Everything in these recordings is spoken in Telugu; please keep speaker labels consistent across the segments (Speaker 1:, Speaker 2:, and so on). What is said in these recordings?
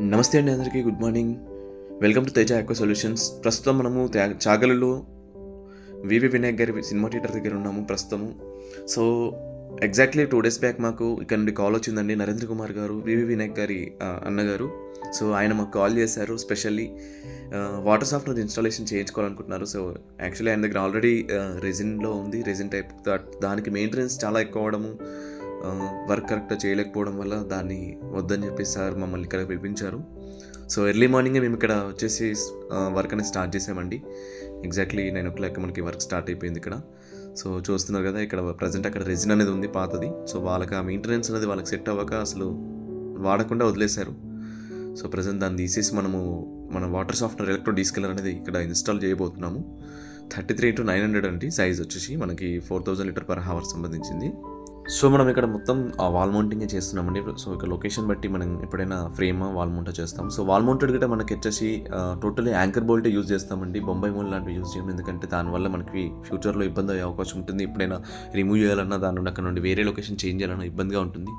Speaker 1: నమస్తే అండి అందరికీ good morning. Welcome to Teja aqua solutions. ప్రస్తుతం మనము త్యా- చాగలులో వివి వినాయక్ గారి సినిమా థియేటర్ దగ్గర ఉన్నాము ప్రస్తుతము so exactly two days back మాకు ఇక్కడ నుండి కాల్ వచ్చిందండి నరేంద్ర కుమార్ గారు వివి వినాయక్ గారి అన్నగారు. సో ఆయన మాకు కాల్ చేశారు స్పెషల్లీ. వాటర్ సాఫ్ట్వేర్ ఇన్స్టాలేషన్ చేయించుకోవాలనుకుంటున్నారు. సో యాక్చువల్లీ ఆయన దగ్గర ఆల్రెడీ రెజిన్లో ఉంది. రెజిన్ టైప్ దానికి మెయింటెనెన్స్ చాలా ఎక్కువ అవడము. వర్క్ కరెక్ట్గా చేయలేకపోవడం వల్ల దాన్ని వద్దని చెప్పి సార్ మమ్మల్ని ఇక్కడ పిలిపించారు. సో ఎర్లీ మార్నింగే మేము ఇక్కడ వచ్చేసి వర్క్ అనేది స్టార్ట్ చేసామండి. ఎగ్జాక్ట్లీ నైన్ ఓ క్లాక్ మనకి వర్క్ స్టార్ట్ అయిపోయింది ఇక్కడ. సో చూస్తున్నారు కదా ఇక్కడ ప్రజెంట్ అక్కడ రెజిన్ అనేది ఉంది పాతది. సో వాళ్ళకి ఆ మెయింటెనెన్స్ అనేది వాళ్ళకి సెట్ అవ్వక అసలు వాడకుండా వదిలేశారు. సో ప్రజెంట్ దాన్ని తీసేసి మనము మన వాటర్ సాఫ్ట్వేర్ ఎలక్ట్రో డీస్కెలర్ అనేది ఇక్కడ ఇన్స్టాల్ చేయబోతున్నాము. Thirty three into nine hundred అండి సైజ్ వచ్చేసి. మనకి four thousand litre per hour సంబంధించింది. సో మనం ఇక్కడ మొత్తం ఆ వాల్ మౌంటింగ్ చేస్తున్నామండి. సో ఇక్కడ లొకేషన్ బట్టి మనం ఎప్పుడైనా ఫ్రేమ్ వాల్ మౌంట్ చేస్తాం. సో వాల్ మౌంటెడ్ గిట్ట మనకి వచ్చేసి టోటలీ యాంకర్ బోల్టే యూజ్ చేస్తామండి. బొంబాయి మోల్ లాంటివి యూజ్ చేయం ఎందుకంటే దానివల్ల మనకి ఫ్యూచర్లో ఇబ్బంది అయ్యే అవకాశం ఉంటుంది. ఎప్పుడైనా రిమూవ్ చేయాలన్నా దాని నుండి అక్కడ నుండి వేరే లొకేషన్ చేంజ్ చేయాలన్నా ఇబ్బందిగా ఉంటుంది.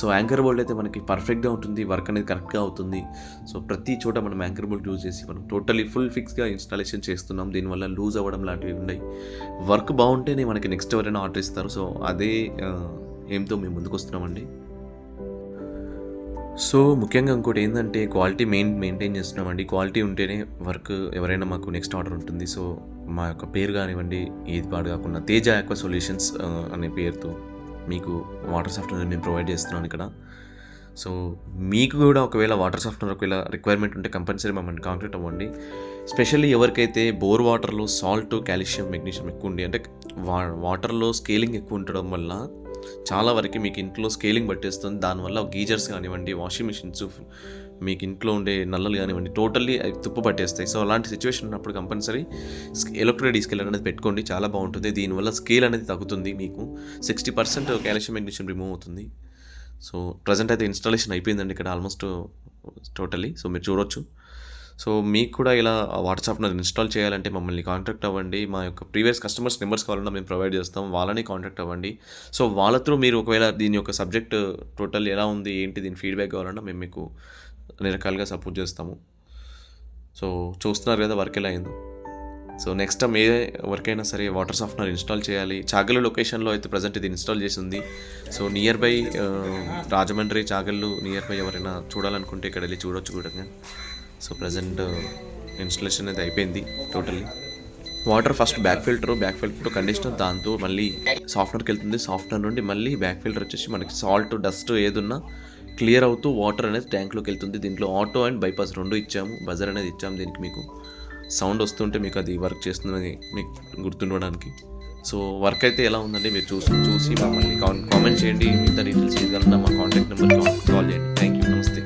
Speaker 1: సో యాంకర్ బోల్ట్ అయితే మనకి పర్ఫెక్ట్గా ఉంటుంది. వర్క్ అనేది కరెక్ట్గా అవుతుంది. సో ప్రతి చోట మనం యాంకర్ బోల్ట్ యూజ్ చేసి మనం టోటలీ ఫుల్ ఫిక్స్గా ఇన్స్టాలేషన్ చేస్తున్నాం. దీనివల్ల లూజ్ అవ్వడం లాంటివి ఉన్నాయి. వర్క్ బాగుంటేనే మనకి నెక్స్ట్ ఎవరైనా ఆర్డర్ ఇస్తారు. సో అదే ఏంతో మేము ముందుకు వస్తున్నామండి సో ముఖ్యంగా ఇంకోటి ఏంటంటే క్వాలిటీ మెయిన్ మెయింటైన్ చేస్తున్నామండి. క్వాలిటీ ఉంటేనే వర్క్ ఎవరైనా మాకు నెక్స్ట్ ఆర్డర్ ఉంటుంది. సో మా యొక్క పేరు కానివ్వండి ఏది పాడు కాకుండా తేజ ఆక్వా సొల్యూషన్స్ అనే పేరుతో మీకు వాటర్ సాఫ్ట్వేర్ మేము ప్రొవైడ్ చేస్తున్నాను ఇక్కడ. సో మీకు కూడా ఒకవేళ వాటర్ సాఫ్ట్వేర్ ఒకవేళ రిక్వైర్మెంట్ ఉంటే కంపల్సరీ మమ్మల్ని కాంటాక్ట్ అవ్వండి. స్పెషల్లీ ఎవరికైతే బోర్ వాటర్లో సాల్ట్ కాల్షియం మెగ్నీషియం ఎక్కువ ఉండి అంటే వా వాటర్లో స్కేలింగ్ ఎక్కువ ఉండడం వల్ల చాలా వరకు మీకు ఇంట్లో స్కేలింగ్ పట్టేస్తుంది. దానివల్ల గీజర్స్ కానివ్వండి వాషింగ్ మిషన్స్ మీకు ఇంట్లో ఉండే నల్లలు కానివ్వండి టోటల్లీ అవి తుప్పు పట్టేస్తాయి. సో అలాంటి సిచ్యువేషన్ ఉన్నప్పుడు కంపల్సరీ ఎలక్ట్రిక్ స్కేల్ అనేది పెట్టుకోండి. చాలా బాగుంటుంది. దీనివల్ల స్కేల్ అనేది తగ్గుతుంది మీకు. Sixty percent calcium magnesium remove అవుతుంది. సో ప్రజెంట్ అయితే ఇన్స్టాలేషన్ అయిపోయిందండి ఇక్కడ ఆల్మోస్ట్ టోటలీ సో మీరు చూడొచ్చు. సో మీకు కూడా ఇలా వాట్సాప్ను ఇన్స్టాల్ చేయాలంటే మమ్మల్ని కాంటాక్ట్ అవ్వండి. మా యొక్క ప్రీవియస్ కస్టమర్స్ నెంబర్స్ కావాలన్నా మేము ప్రొవైడ్ చేస్తాం. వాళ్ళని కాంటాక్ట్ అవ్వండి. సో వాళ్ళ త్రూ మీరు ఒకవేళ దీని యొక్క సబ్జెక్ట్ టోటల్ ఎలా ఉంది ఏంటి దీని ఫీడ్బ్యాక్ కావాలన్నా మేము మీకు అన్ని రకాలుగా సపోర్ట్ చేస్తాము. సో చూస్తున్నారు కదా వర్క్ ఎలా అయిందో. సో నెక్స్ట్ టైం ఏ వర్క్ అయినా సరే వాటర్ సాఫ్ట్నర్ ఇన్స్టాల్ చేయాలి. చాగల్లు లొకేషన్లో అయితే ప్రజెంట్ ఇది ఇన్స్టాల్ చేసింది so nearby Rajahmundry Chagallu nearby ఎవరైనా చూడాలనుకుంటే ఇక్కడ వెళ్ళి చూడొచ్చు కూడా. సో ప్రజెంట్ ఇన్స్టలేషన్ అయితే అయిపోయింది totally. Water first back filter back filter conditioner దాంతో మళ్ళీ సాఫ్ట్వేర్కి వెళ్తుంది. సాఫ్ట్వేర్ నుండి మళ్ళీ బ్యాక్ ఫిల్టర్ వచ్చేసి మనకి సాల్ట్ డస్ట్ ఏదున్నా క్లియర్ అవుతూ వాటర్ అనేది ట్యాంక్లోకి వెళ్తుంది. దీంట్లో ఆటో అండ్ బైపాస్ రెండు ఇచ్చాము. బజర్ అనేది ఇచ్చాము దీనికి మీకు. సౌండ్ వస్తుంటే మీకు అది వర్క్ చేస్తుందని మీకు గుర్తుండడానికి. సో వర్క్ అయితే ఎలా ఉందండి మీరు చూసి చూసి మమ్మల్ని కామెంట్ చేయండి. మిగతా డీటెయిల్స్ ఏదన్నా మా కాంటాక్ట్ నెంబర్ కాల్ చేయండి. థ్యాంక్ యూ నమస్తే.